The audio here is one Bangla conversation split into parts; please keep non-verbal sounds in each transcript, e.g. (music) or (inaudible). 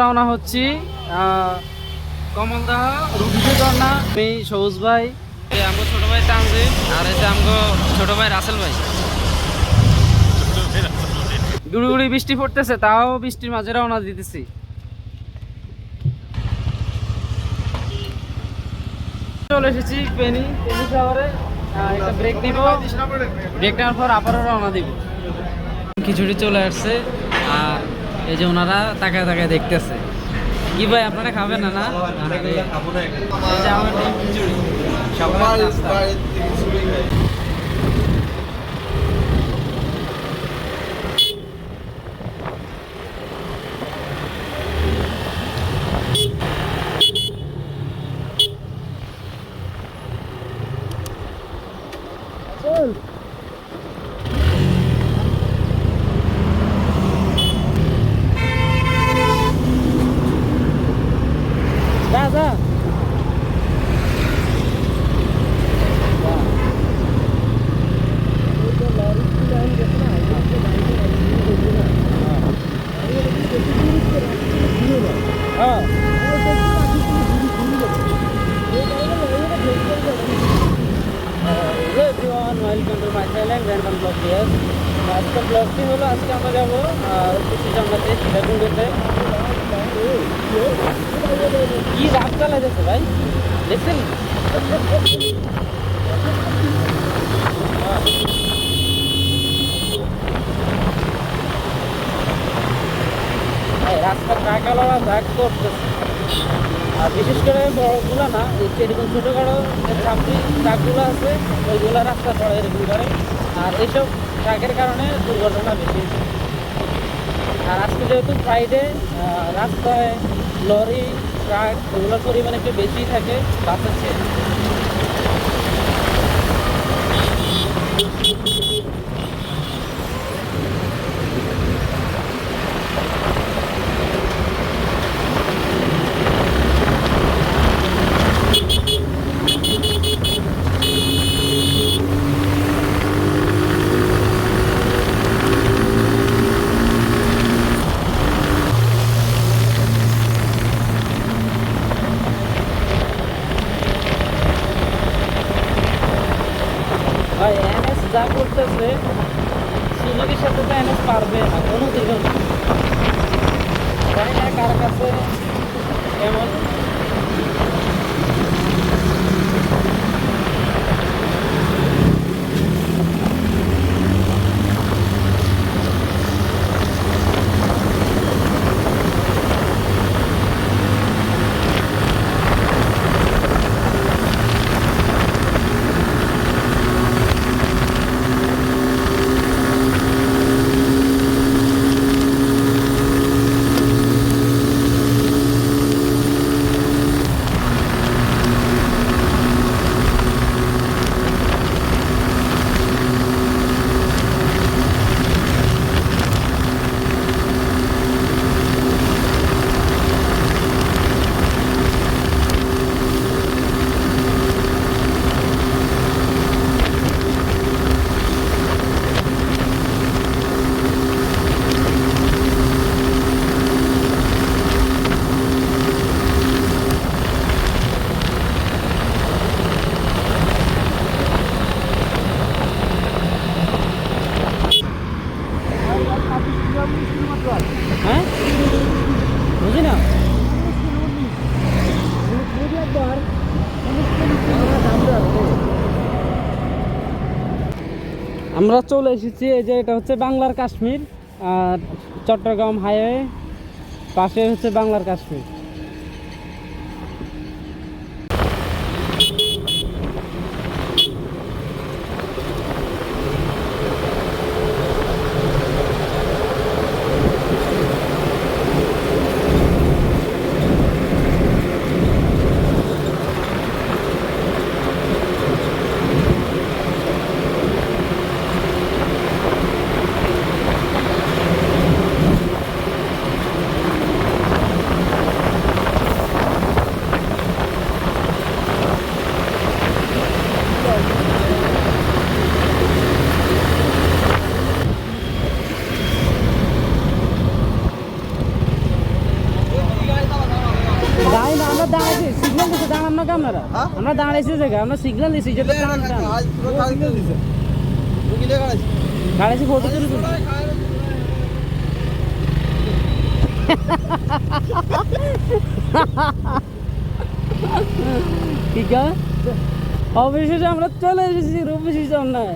রওনা হচ্ছি রুবিজু ঝর্ণা আমি সবুজ ভাই। আমগো ছোট ভাই তানজিম আর এই যে আমগো ছোট ভাই রাসেল ভাই। গুড়ি গুড়ি বৃষ্টি পড়তেছে তাও বৃষ্টির মাঝে রওনা দিতেছি। চলে এসেছি পেনি পেনি শহরে। একটা ব্রেক নিব ব্রেক নেওয়ার পর আবারও রওনা দিব। খিচুড়ি চলে আসছে। এই যে ওনারা তাকায় তাকায় দেখতেছে। কি ভাই আপনারা খাবেন না না? আরে, এই যে আমার খিচুড়ি। সকালের নাস্তা। যা যা হ্যাঁ hello everyone welcome to my channel random blog ইয়ার আজকের ব্লগটি হলো আজকে আমরা যাব কিছু জানলাতে সীতাকুণ্ডতে কি রাত চালাইতেছে ভাই দেখছেন এই রাস্তা ট্রাকালারা ব্যাক করতেছে আর বিশেষ করে বড়গুলো না এরকম ছোটোখাটো ছাপড়ি ট্রাকগুলো আছে, ওইগুলো রাস্তা পড়ে এরকম করে আর এইসব ট্রাকের কারণে দুর্ঘটনা বেশি। আর আজকে যেহেতু ফ্রাইডে রাস্তায়, লরি, ট্রাক, এগুলোর পরিমাণ একটু বেশি থাকে, বাসের চেয়ে ভাই এনএস যা করতেছে সুযোগের সাথে এনে পারবে না। কোনো না কার কাছে কেমন হ্যাঁ বুঝি না আমরা চলে এসেছি, এই যে এটা হচ্ছে বাংলার কাশ্মীর আর চট্টগ্রাম হাইওয়ে, পাশে হচ্ছে বাংলার কাশ্মীর। দাঁড়াইছি জায়গা আমরা সিগন্যাল দিছি যেটা টান টান দাঁড়াইছি ফটো তুলি তুলি ঠিক আছে অবশেষে আমরা চলে এসেছি রূপসী চন্নায়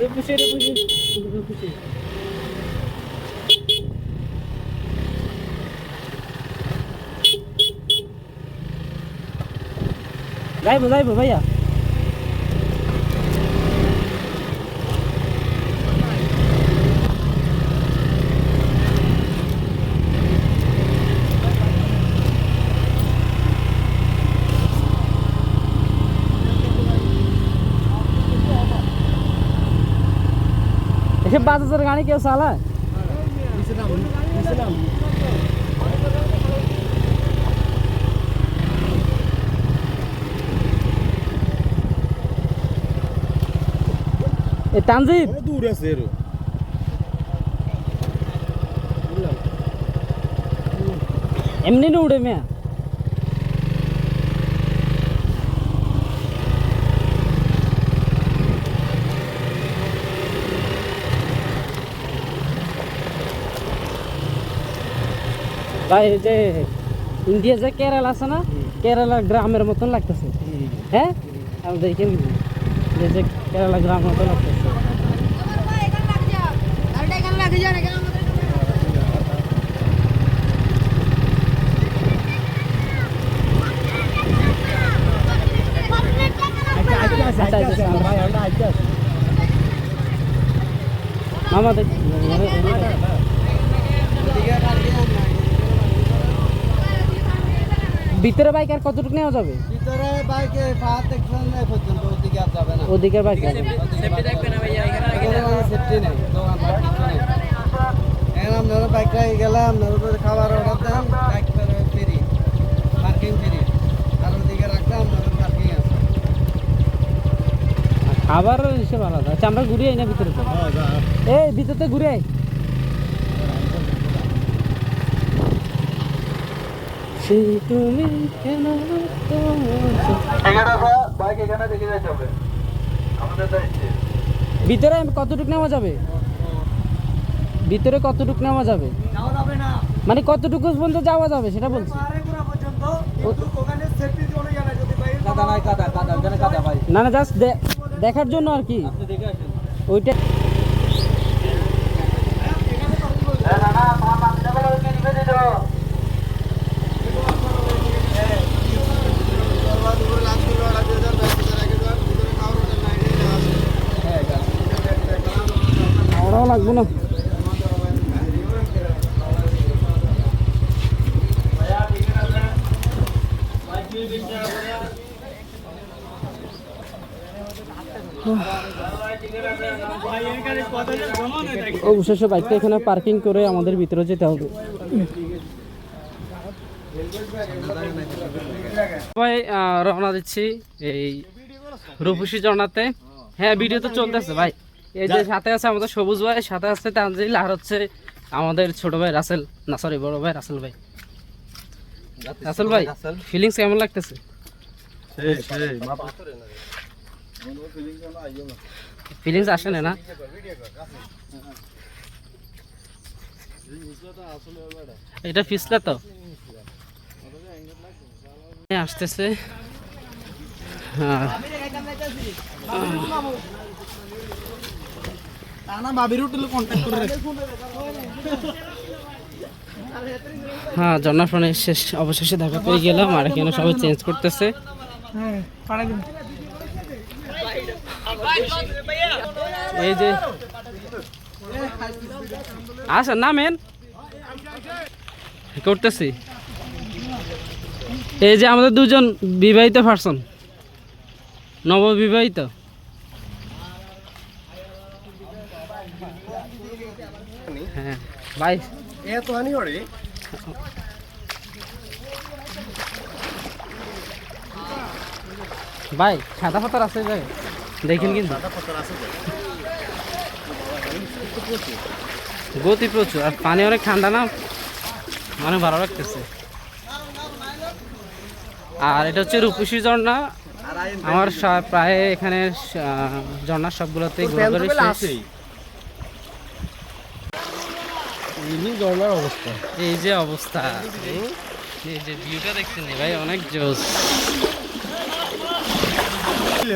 রূপসী রূপসী রূপসী যাইবো যাইবো ভাইয়া এসে পাঁচ হাজার গাড়ি কেউ চালায় এ তানজিদ? দূর আছে এমনি না উড়ে মেয়া? ভাই যে ইন্ডিয়া যে কেরালা আছে না কেরালা গ্রামের মতন লাগতেছে। হ্যাঁ? আমি দেখে যে যে কেরালা গ্রামের মতন লাগতেছে। ভিতরে বাইক আর কতটুকু নেওয়া যাবে? ভিতরে বাইকে ফায়ার দেখছেন না পর্যন্ত ওদিকে আর যাবে না। ওদিকের বাইক সেফটি পাট কিছু নেই। আপনারা বাইক রাখি গেলে আপনারা তো খাবার অর্ডার দেন বাইক ফ্রি পার্কিং ফ্রি আর ওদিকে রাখলে আপনাদের পার্কিং আছে। খাবার হিসেবে আলাদা। আচ্ছা আমরা ঘুরে আই না ভিতরে তো? এই ভিতরে ঘুরে তুমি কেন বাইক এখানে দেখে আমাদের দায়িত্বে। ভিতরে কতটুকু নেওয়া যাবে? ভিতরে কতটুকু নেওয়া যাবে? যাওয়া যাবে না। মানে কতটুকু পর্যন্ত যাওয়া যাবে সেটা বলছি। না না জাস্ট দেখার জন্য আর কি। আপনি দেখে আসেন। ওইটা ওরাও লাগবো না অবশেষে বাইকটা এখানে পার্কিং করে আমাদের ভিতরে যেতে হবে। আহ, রওনা দিচ্ছি এই রূপসী ঝর্ণাতে। হ্যাঁ ভিডিও তো চলতেছে ভাই। এই যে সাথে আছে আমাদের সবুজ ভাই সাথে আছে তানজিল আর হচ্ছে আমাদের ছোট ভাই রাসেল। না সরি বড় ভাই রাসেল ভাই। রাসেল ভাই ফিলিংস কেমন লাগতেছে? ফিলিংস আসে না? না এটা পিছলা তো। আসতেছে। হ্যাঁ। হ্যাঁ জন্নাফ্রনে শেষ অবশেষে দেখা পেয়ে গেলাম। আর এখানে সবাই চেঞ্জ করতেছে। এই যে আচ্ছা নামেন। করতেছি। এই যে আমাদের দুজন বিবাহিত পার্সন নববিবাহিত। হ্যাঁ ভাই হরে ভাই সাদা পাতার আছে ভাই দেখেন কিন্তু। গতি প্রচুর। আর পানি অনেক ঠান্ডা না? অনেক ভালো লাগতেছে। আর এটা হচ্ছে রূপসী ঝর্ণা। আমার প্রায় এখানে ঝর্ণার সবগুলোতেই ঘোরাঘুরি ঝর্ণার অবস্থা। এই যে অবস্থা। এই যে ভিউটা দেখছেন ভাই? অনেক জোস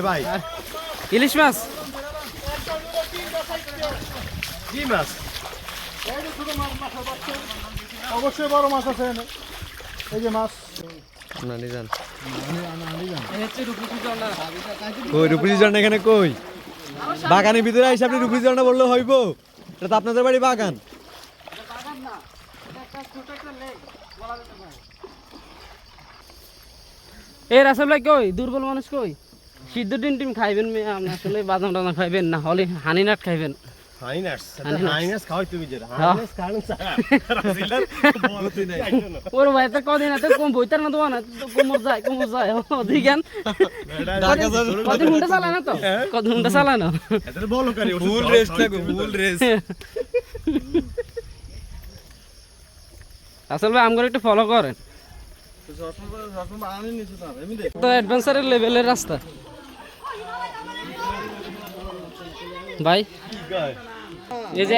ভাই। ইলিশ মাছ? কি মাছ? অবশ্যই বড় মাছ আছে এনে। এই যে মাছ। এই কই ঝর্ণা এখানে কই? বাগানের ভিতরে আইসা আপনি রূপসী ঝর্ণা বললে হইব? এটা তো আপনাদের বাড়ি বাগান। এ রাসেল ভাই কই? দুর্বল মানুষ কই? সিদ্ধ ডিম টিম খাইবেন মেয়ে আপনি আসলে বাদাম টাদাম খাইবেন না হলে হানি নাট খাইবেন। ওর ভাই তো কদিন এত কম বইতার না তোমার না কোমর যায় কোমর যায় অধিকান কদিন হুন্ডা চালায় না তো কদিন হুন্ডা চালায় না এদের বলো কারি ফুল রেস্ট থাকো ফুল রেস্ট আসলে ভাই আমগর একটু ফলো করেন তো অ্যাডভেঞ্চারের লেভেলের রাস্তা ভাই এই যে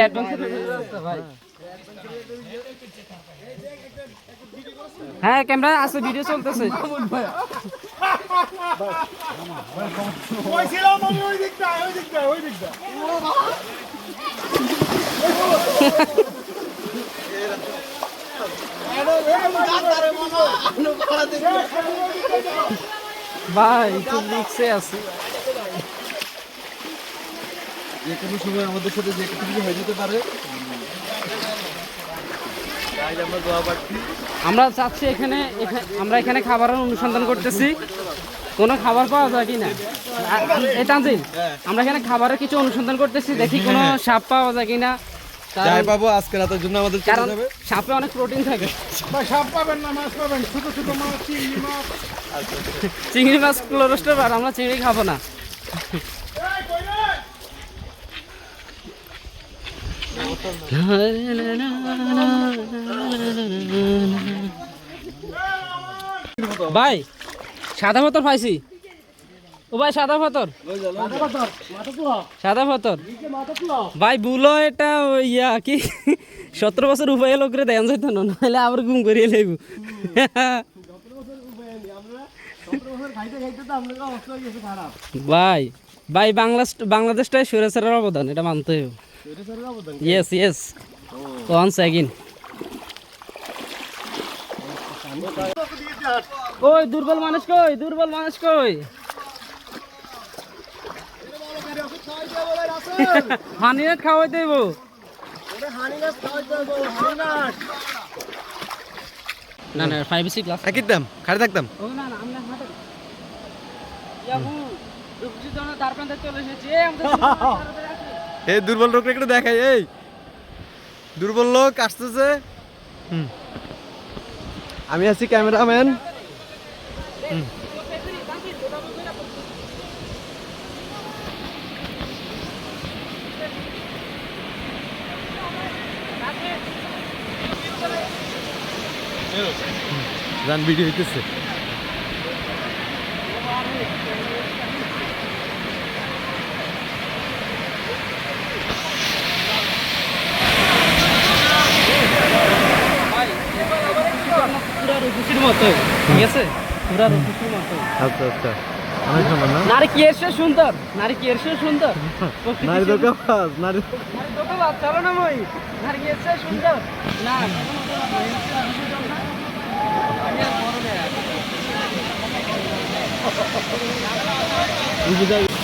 হ্যাঁ ক্যামেরা আছে ভিডিও চলতেছে। ভাই রিক্সে আছে। যে কোনো সময় আমাদের সাথে যে কিছু হয়ে যেতে পারে। আমরা চাচ্ছি এখানে এখা- আমরা এখানে খাবারের অনুসন্ধান করতেছি। কোনো খাবার পাওয়া যায় কি না? এই তানজিল আমরা এখানে খাবারের কিছু অনুসন্ধান করতেছি দেখি কোনো সাপ পাওয়া যায় কিনা যাই পাবো আজকে রাতের জন্য আমাদের কারণ সাপে অনেক প্রোটিন থাকে। সাপ পাবেন না মাছ পাবেন ছোট ছোট মাছ চিংড়ি মাছ। চিংড়ি মাছ ক্লোরোস্টার আর আমরা চিংড়ি খাব না। ভাই, সাদা পাথর পাইছি। ও ভাই, সাদা পাথর। সাদা পাথর। ভাই, বুলো এটা ইয়া কি? সতেরো বছর উপায় লোক করে দেন যাইতো না, নাহলে আবার ঘুম করিয়ে লেগু ভাই ভাই, বাংলাদেশ বাংলাদেশটাই সুরেশ্বরের অবদান, এটা মানতে হবে ইয়েস ইয়েস ওয়ান্স অ্যাগিন কই দুর্বল মানুষ কই? দুর্বল মানুষ কই? হানি নাট খাওয়াই দেব। না না ফাইভ সিক্স ক্লাস একই দাম খাড়ে থাকতাম ও না না আমরা হাঁটে। ইয়াবু জনের দ্বার প্রান্তে চলে এসেছি। আমাদের। এই দুর্বল লোক একটু দেখাই এই। দুর্বল লোক আসতেছে। আমি আছি ক্যামেরাম্যান। জান ভিডিও হইতেছে পুরা ঠিক আছে পুরা আচ্ছা আচ্ছা অনেক সুন্দর না নারী কি এসে সুন্দর নারী কি এসে সুন্দর নারী তো কাজ নারী নারী তোকে বাদ চলো না মই নারী কি এসে সুন্দর না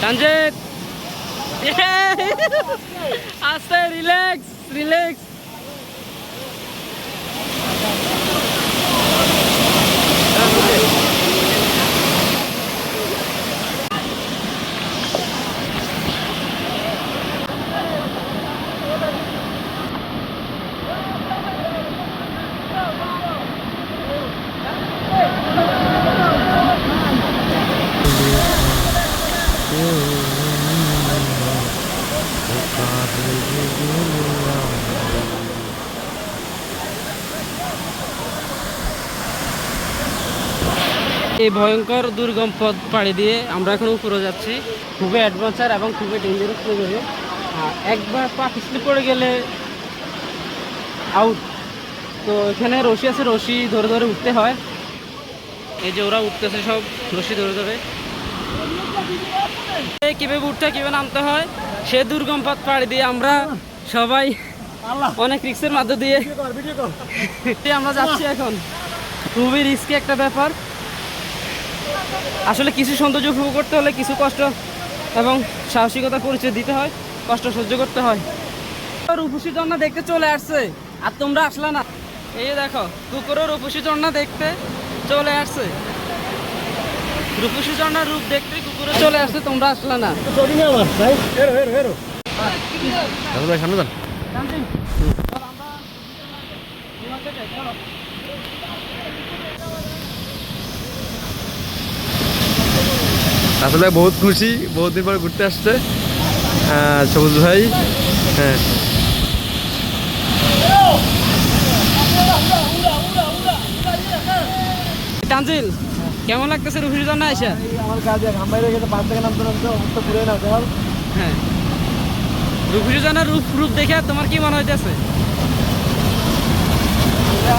সঞ্জিত আস্তে রিল্যাক্স রিল্যাক্স এই ভয়ঙ্কর দুর্গম পথ পাড়ি দিয়ে আমরা এখন উপরে যাচ্ছি। খুবই অ্যাডভেঞ্চার এবং খুবই ডেঞ্জারাস হয়ে যাবে একবার পা পিছলে পড়ে গেলে আউট তো এখানে রশি আছে, রশি ধরে ধরে উঠতে হয়। এই যে ওরা উঠতেছে সব, রশি ধরে ধরে। কীভাবে উঠতে কীভাবে নামতে হয়, সে দুর্গম পথ পাড়ি দিয়ে আমরা সবাই অনেক রিক্সের মধ্য দিয়ে। আমরা যাচ্ছি এখন। খুবই রিস্কি একটা ব্যাপার। আসলে কিছু সৌন্দর্য উপভোগ করতে হলে কিছু কষ্ট এবং সাহসিকতা পরিচয় দিতে হয় কষ্ট সহ্য করতে হয়। রূপসী ঝর্ণা দেখতে চলে আসছে আর তোমরা আসলে না। এই যে দেখো কুকুরও রূপসী ঝর্ণা দেখতে চলে আসছে। রূপসী ঝর্ণার রূপ দেখতে কুকুরে চলে আসছে তোমরা আসলে না। হেরো হেরো হেরো আসলে বহুত খুশি বহুত দিন পর ঘুরতে আসছে। সবুজ ভাই হ্যাঁ। তানজিল কেমন লাগতেছে রূপসী ঝর্ণা আইসা? আমার কাজে ঘাম বাইরে গেছে পাঁচ থেকে নামতে নামতে অবস্থা পুরে না হ্যাঁ। রূপসী রূপ রূপ দেখে তোমার কি মনে হইতেছে? না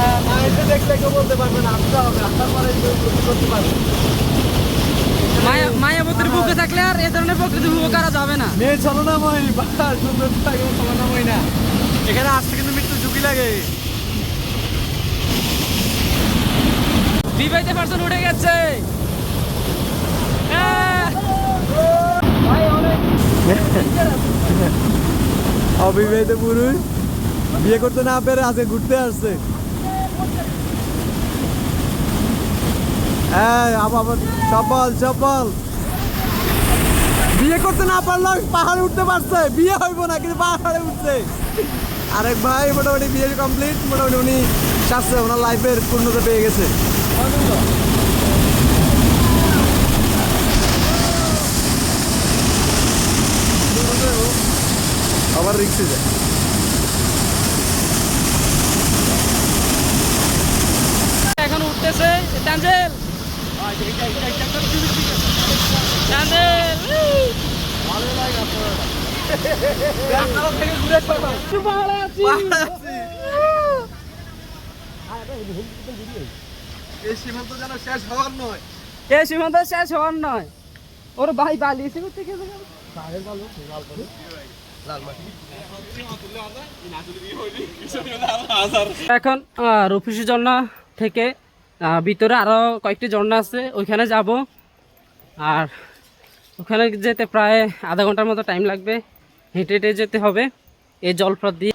না মায়াবতীর বুকে থাকলে আর এ ধরনের প্রকৃতি উপভোগ করা যাবে না। মেয়ে ছলনাময় বাবা সুন্দর থাকে ছলনাময় না। এখানে আসতে কিন্তু মৃত্যু ঝুঁকি লাগে। বিবাহিত পার্সন উঠে গেছে। আহ! ভাই অনেক (laughs) অবিবাহিত পুরুষ বিয়ে করতে না পেরে আজকে ঘুরতে আসছে। এই আবার সফল সফল। বিয়ে করতে না পারলেও পাহাড়ে উঠতে পারছে। বিয়ে হইব না, কিন্তু পাহাড়ে উঠছে। আরেক ভাই, মোটামুটি বিয়ে কমপ্লিট মোটামুটি উনি সারছে ওনার লাইফের পূর্ণতা পেয়ে গেছে। আবার রিক্সে যায় এখন উঠতেছে এই সীমান্ত যেন শেষ হওয়ার নয় এ সীমান্ত শেষ হওয়ার নয় ওর ভাই বালিয়েছে এখন রূপসী ঝর্ণা থেকে ভিতরে আরও কয়েকটি ঝর্ণা আছে ওইখানে যাব। আর ওখানে যেতে প্রায় আধা ঘণ্টার মতো টাইম লাগবে। হেঁটে হেঁটে যেতে হবে। এই জলপ্রদ দিয়ে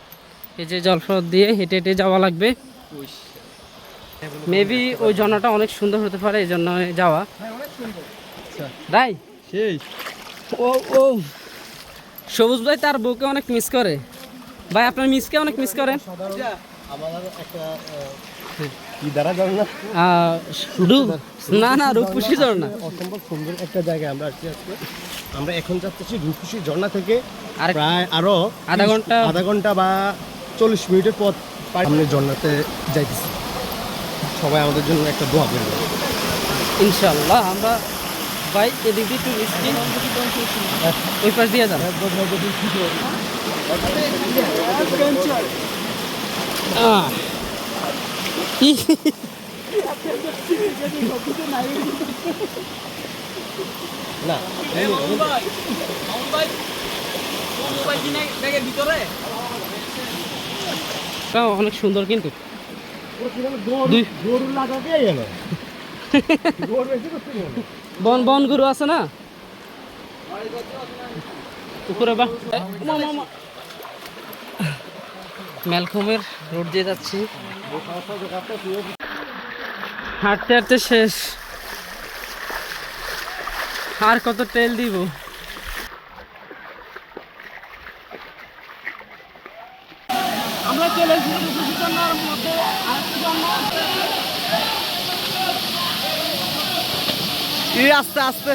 এই যে জলপ্রদ দিয়ে হেঁটে হেঁটে যাওয়া লাগবে। মেবি ওই ঝর্ণাটা অনেক সুন্দর হতে পারে এই জন্য যাওয়া। রাই সেই। ও ও। সবুজ ভাই তার বউকে অনেক মিস করে। ভাই আপনার মিসকে অনেক মিস করেন? না? না না রূপসী ঝর্ণা। অসম্ভব সুন্দর একটা জায়গায় আমরা আসছি আজকে। আমরা এখন যাচ্ছি রূপসী ঝর্ণা থেকে আর প্রায় আরও আধা ঘণ্টা আধা ঘণ্টা বা চল্লিশ মিনিটের পথ সামনে ঝর্ণাতে যাইতেছি। সবাই আমাদের জন্য একটা দোয়া করবে ইনশাল্লাহ আমরা ভাই এদিক দিয়ে একটু রিস্কি ওই পাশ দিয়ে যান। না। অনেক সুন্দর কিন্তু। দুই গরুর লাগা পেয়ে গেল গরু বেশি করতে বন বন গরু আছে না? উপরে বা। ম্যালকমের রোড দিয়ে যাচ্ছি। হাঁটতে হাঁটতে শেষ। আর কত তেল দিব? আমরা চলে এসেছি ই আস্তে আস্তে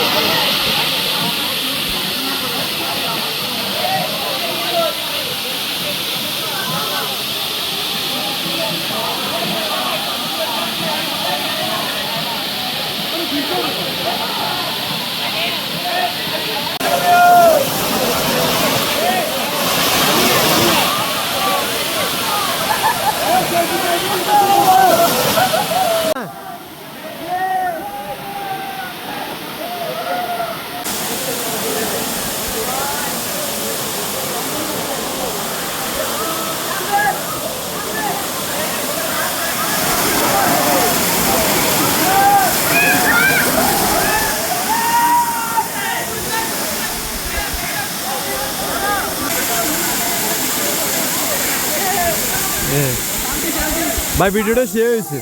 Thank you. Hallelujah! ভাই ভিডিওটা শেয়ার হয়েছে।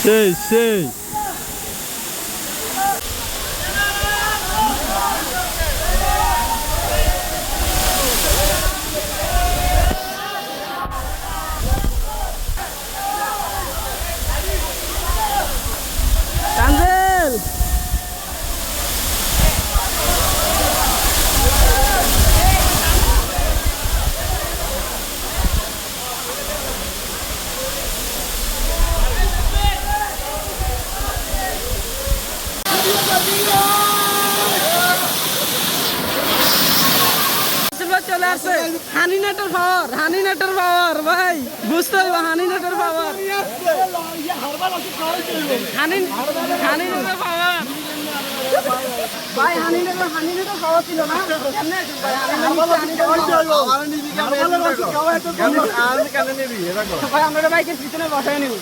সেই সেই কাঞ্জেল চলে আসছে হানি নেটের পাওয়ার হানি নেটের পাওয়ার ভাই বুঝতে হবে হানি নেটের পাওয়ার হানি হানি নেটের পাওয়ার ভাই হানি নেটের হানি নেটের পাওয়ার ছিল না কেমনে আছে ভাই হানি নেটের ভাই আমরা বাইকের পিছনে বসাই নিব।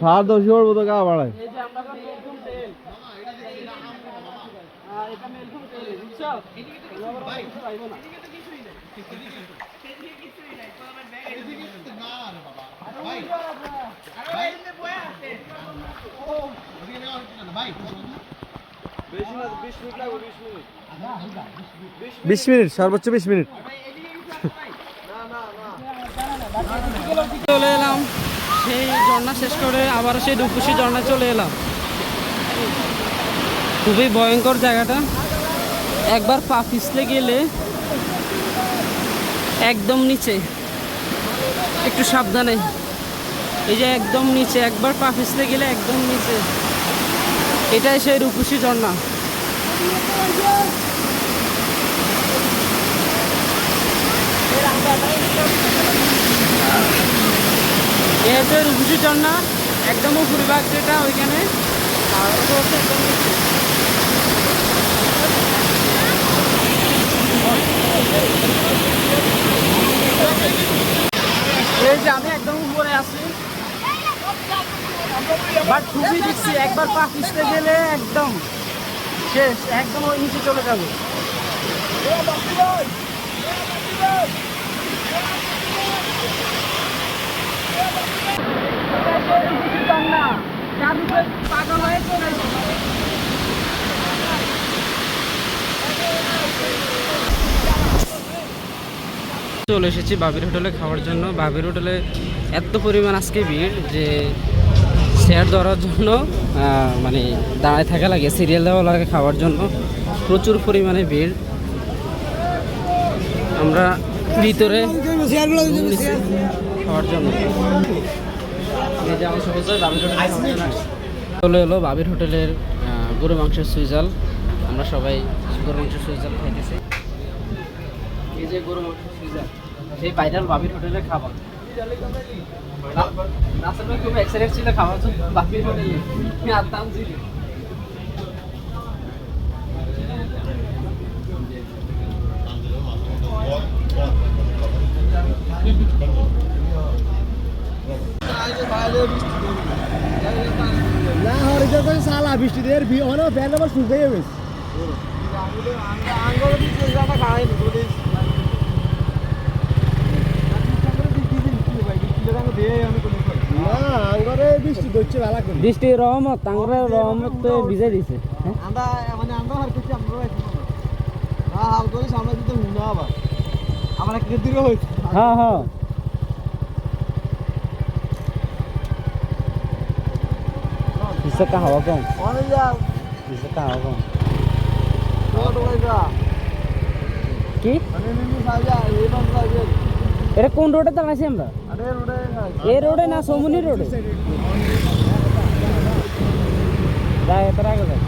সার দশ করব তো গা বাড়ায়। এই যে আমরা মেলফুম তেল। হ্যাঁ এটা মেলফুম তেল বুঝছ? ভাই পাইবো না। বিশ মিনিট সর্বোচ্চ বিশ মিনিট। চলে এলাম। সেই ঝর্ণা শেষ করে আবার সেই রূপসী ঝর্ণা চলে এলাম। খুবই ভয়ঙ্কর জায়গাটা। একবার পা পিছলে গেলে একদম নিচে। একটু সাবধানে। এই যে একদম নিচে, একবার পা পিছলে গেলে একদম নিচে। এটাই সেই রূপসী ঝর্ণা। এ হচ্ছে রূপসী ঝর্ণা, একদম উপরি যেটা ওইখানে। এই যে আমি একদম উপরে আছি। বাট খুবই একবার পা গেলে একদম শেষ, একদম ওই নিচে চলে চলে এসেছি বাবির হোটেলে খাওয়ার জন্য। বাবির হোটেলে এত পরিমাণ আজকে ভিড় যে শেয়ার ধরার জন্য মানে দাঁড়ায় থাকা লাগে সিরিয়াল দেওয়া লাগে খাওয়ার জন্য। প্রচুর পরিমাণে ভিড়। আমরা ভিতরে খাওয়ার জন্য। হোটেলে। চলে এলো বাবির হোটেলের গরু মাংসের সুইজাল। আমরা সবাই গরু মাংসের সুইজাল খাইতেছি। এই যে গরু মাংস সুইজাল, সেই ভাইরাল বাবির হোটেলের খাবার। রাসেল ভাই খুব এক্সাইটেড ছিল খাওয়ার জন্য বাবির হোটেলে আর দাম ছিল না হরিজা তো সালা বৃষ্টি দিয়ে বি অন ব্যান আবার শুকাই গেছে না বৃষ্টি ধরছে ভালো করে বৃষ্টি রহমত টাঙ্গরা রহমত তো ভিজাই দিছে আমরা মানে আমরা হার করছি আমরা না হাল করে সামনে দিতে হুনা আবার আমার একটা দিকে হয়েছে হ্যাঁ হ্যাঁ इससे का हवा कम অনেক যা কি এটা কোন রোডে দাঁড়াইছি আমরা এ রোডে না সমুনি রোডে যাই এত আগে যাই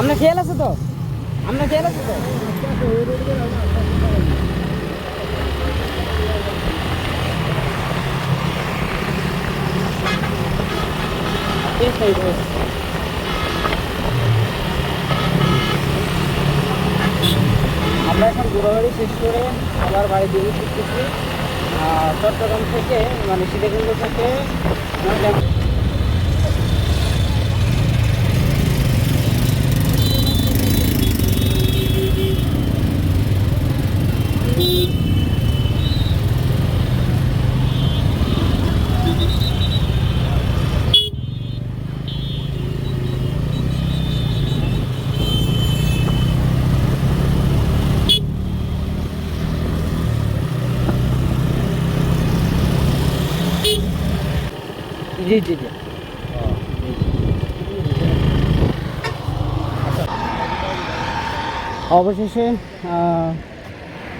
আপনার খেয়াল আছে তো আপনার খেয়াল আছে তো এই side এ। আমরা এখন ঘোরাঘুরি শেষ করে আবার বাড়ি দিয়ে শিখতেছি চট্টগ্রাম থেকে মানে সীতাকুণ্ড থেকে অবশেষে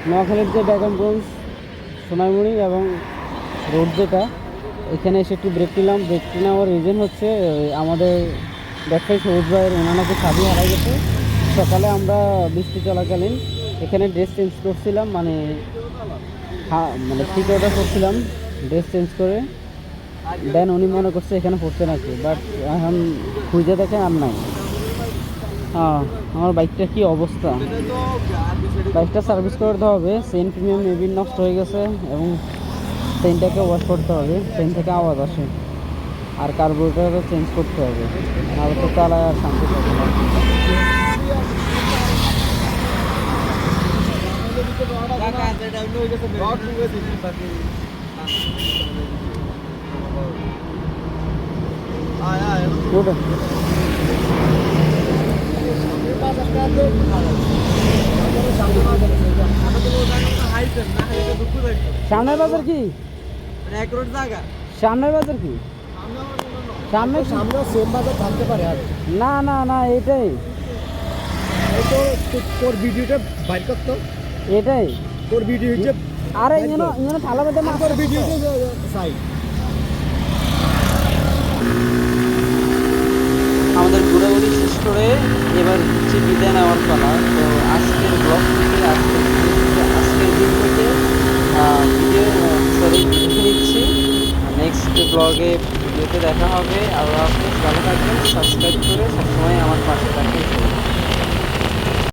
নোয়াখালীর যে বেগমগঞ্জ সোনাইমুড়ি এবং রোড যেটা, এখানে এসে একটু ব্রেক নিলাম। ব্রেক নেওয়ার রিজন হচ্ছে আমাদের ব্যবসায়ী সবুজ ভাইয়ের ওনানাকে স্বাধীন হারা গেছে। সকালে আমরা বৃষ্টি চলাকালীন এখানে ড্রেস চেঞ্জ করছিলাম মানে মানে ঠিক অর্ডার করছিলাম ড্রেস চেঞ্জ করে। দেন উনি মনে করছে এখানে পড়তে নাকি বাট এখন খুঁজে দেখে আর নাই। আমার বাইকটা কি অবস্থা? বাইকটা সার্ভিস করতে হবে সেন প্রিমিয়াম মেবি নষ্ট হয়ে গেছে এবং সেনটাকে ওয়াশ করতে হবে সেন থেকে আওয়াজ আসে। আর কার্বোরেটারও চেঞ্জ করতে হবে আর তো চালায় আর শান্তি পাবে না। সামনের বাজার কি? সামনের বাজার কি? সামনে সামনে সেম বাজার থাকতে পারে আর না না না এটাই। তোর ভিডিওটা বাইর করতো এটাই। তোর ভিডিও আরে ইনো ইনো থালা বেঁধে মাছ তোর ভিডিওটা সাইড করে এবার হচ্ছে বিদায় নেওয়ার পালা। তো আজকের ব্লগ থেকে, আজকের আজকের দিন থেকে ভিডিও সরি দেখে নিচ্ছি। নেক্সট ব্লগে ভিডিওতে দেখা হবে। আল্লাহ আপনি ভালো থাকবেন সাবস্ক্রাইব করে সবসময় আমার পাশে থাকবেন।